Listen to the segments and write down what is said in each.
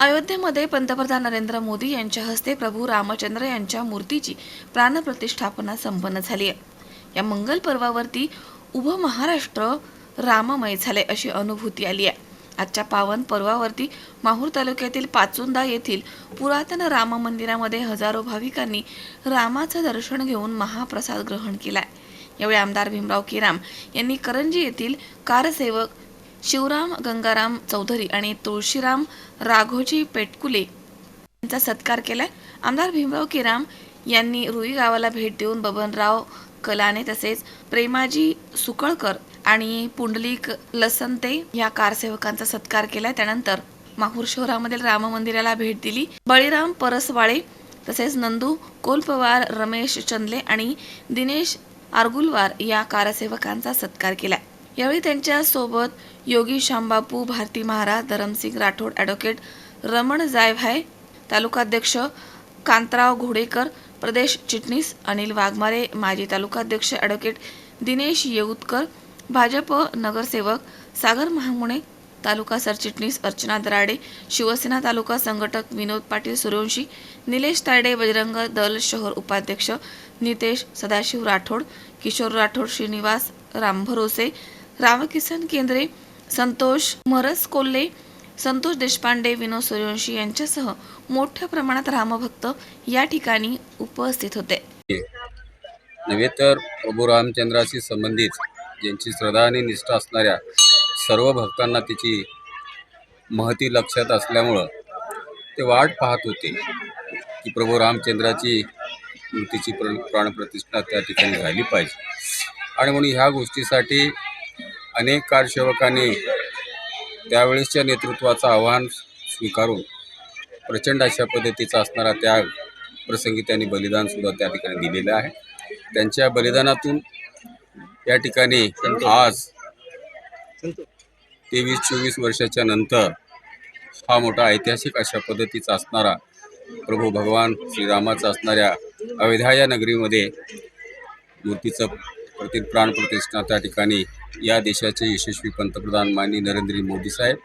अयोध्येमध्ये पंतप्रधान नरेंद्र मोदी यांच्या हस्ते प्रभू रामचंद्र यांच्या मूर्तीची प्राणप्रतिष्ठापना संपन्न झाली आहे. या मंगल पर्वावरती उभं महाराष्ट्र राममय झाले अशी अनुभूती आली आहे. आजच्या पावन पर्वावरती माहूर तालुक्यातील पाचुंदा येथील पुरातन राम मंदिरामध्ये हजारो भाविकांनी रामाचं दर्शन घेऊन महाप्रसाद ग्रहण केलाय. यावेळी आमदार भीमराव किराम यांनी करंजी येथील कारसेवक शिवराम गंगाराम चौधरी आणि तुळशीराम राघोजी पेटकुले यांचा सत्कार केलाय. आमदार भीमराव किराम यांनी रुई गावाला भेट देऊन बबनराव कलाने तसेच प्रेमाजी सुकळकर आणि पुंडलिक लसंते या कारसेवकांचा सत्कार केलाय. त्यानंतर माहूर शहरामधील राम मंदिराला भेट दिली. बळीराम परसवाळे तसेच नंदू कोलपवार रमेश चंदले आणि दिनेश आरगुलवार या कारसेवकांचा सत्कार केलाय. यावेळी त्यांच्यासोबत योगी शांबापू भारती महाराज धरमसिंग राठोड ॲडव्होकेट रमण जायभाय तालुकाध्यक्ष कांतराव घोडेकर प्रदेश चिटणीस अनिल वाघमारे माजी तालुकाध्यक्ष ॲडव्होकेट दिनेश येऊतकर भाजप नगरसेवक सागर महामुणे तालुका सरचिटणीस अर्चना दराडे शिवसेना तालुका संघटक विनोद पाटील सूर्यवंशी निलेश तायडे बजरंग दल शहर उपाध्यक्ष नितेश सदाशिव राठोड किशोर राठोड श्रीनिवास रामभरोसे रामकिसन केंद्रे संतोष मरस कोल्हे संतोष देशपांडे विनोद सूर्यवंशी यांच्यासह मोठ्या प्रमाणात रामभक्त या ठिकाणी उपस्थित होते. नव्हे तर प्रभू रामचंद्राशी संबंधित ज्यांची श्रद्धा आणि निष्ठा असणाऱ्या सर्व भक्तांना तिची महती लक्षात असल्यामुळं ते वाट पाहत होते की प्रभू रामचंद्राची मूर्तीची प्र प्राणप्रतिष्ठा त्या ठिकाणी झाली पाहिजे. आणि म्हणून ह्या गोष्टीसाठी अनेक कारसेवकांनी त्यावेळेसच्या नेतृत्वाचं आव्हान स्वीकारून प्रचंड अशा पद्धतीचा असणारा त्याग प्रसंगी त्यांनी बलिदानसुद्धा त्या ठिकाणी दिलेलं आहे. त्यांच्या बलिदानातून या ठिकाणी आज तेवीस चोवीस वर्षाच्या नंतर हा मोठा ऐतिहासिक अशा पद्धतीचा असणारा प्रभू भगवान श्रीरामाचा असणाऱ्या अयोध्या या नगरीमध्ये मूर्तीचं प्रति प्राणप्रतिष्ठा त्या ठिकाणी या देशाचे यशस्वी पंतप्रधान माननीय नरेंद्र मोदी साहेब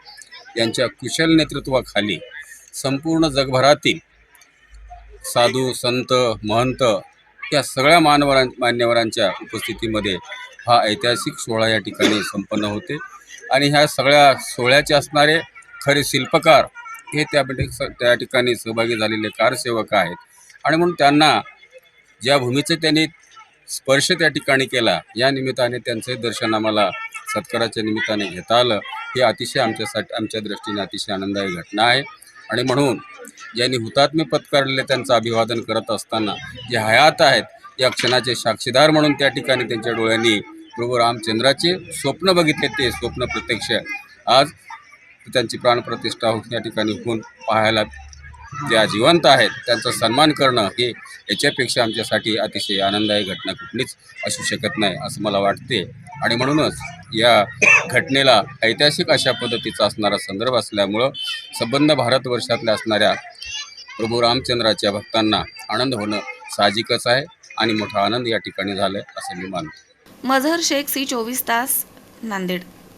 यांच्या कुशल नेतृत्वाखाली संपूर्ण जगभरातील साधू संत महंत या सगळ्या मानवरां मान्यवरांच्या उपस्थितीमध्ये हा ऐतिहासिक सोहळा या ठिकाणी संपन्न होते. आणि ह्या सगळ्या सोहळ्याचे असणारे खरे शिल्पकार हे त्या त्या ठिकाणी सहभागी झालेले कारसेवक आहेत. आणि म्हणून त्यांना ज्या भूमीचं त्यांनी स्पर्श त्या ठिकाणी केला. या निमित्ताने त्यांचे दर्शन आम्हाला सत्काराच्या निमित्ताने घेता आलं. हे अतिशय आमच्यासाठी आमच्या दृष्टीने अतिशय आनंददायी घटना आहे. आणि म्हणून ज्यांनी हुतात्म्य पत्करलेले त्यांचं अभिवादन करत असताना जे हयात आहेत या क्षणाचे साक्षीदार म्हणून त्या ठिकाणी त्यांच्या डोळ्यांनी प्रभू रामचंद्राचे स्वप्न बघितले. ते स्वप्न प्रत्यक्ष आज त्यांची प्राणप्रतिष्ठा होऊन या ठिकाणी होऊन पाहायला ज्या जिवंत आहेत त्यांचा सन्मान करणं हे याच्यापेक्षा आमच्यासाठी अतिशय आनंददायी घटना कुठलीच असू शकत नाही असं मला वाटते. आणि म्हणूनच या घटनेला ऐतिहासिक अशा पद्धतीचा असणारा संदर्भ असल्यामुळं संबंध भारतवर्षातल्या असणाऱ्या प्रभू रामचंद्राच्या भक्तांना आनंद होणं साहजिकच आहे आणि मोठा आनंद या ठिकाणी झाला आहे असं मी मानतो. मझहर शेख सी चोवीस तास नांदेड.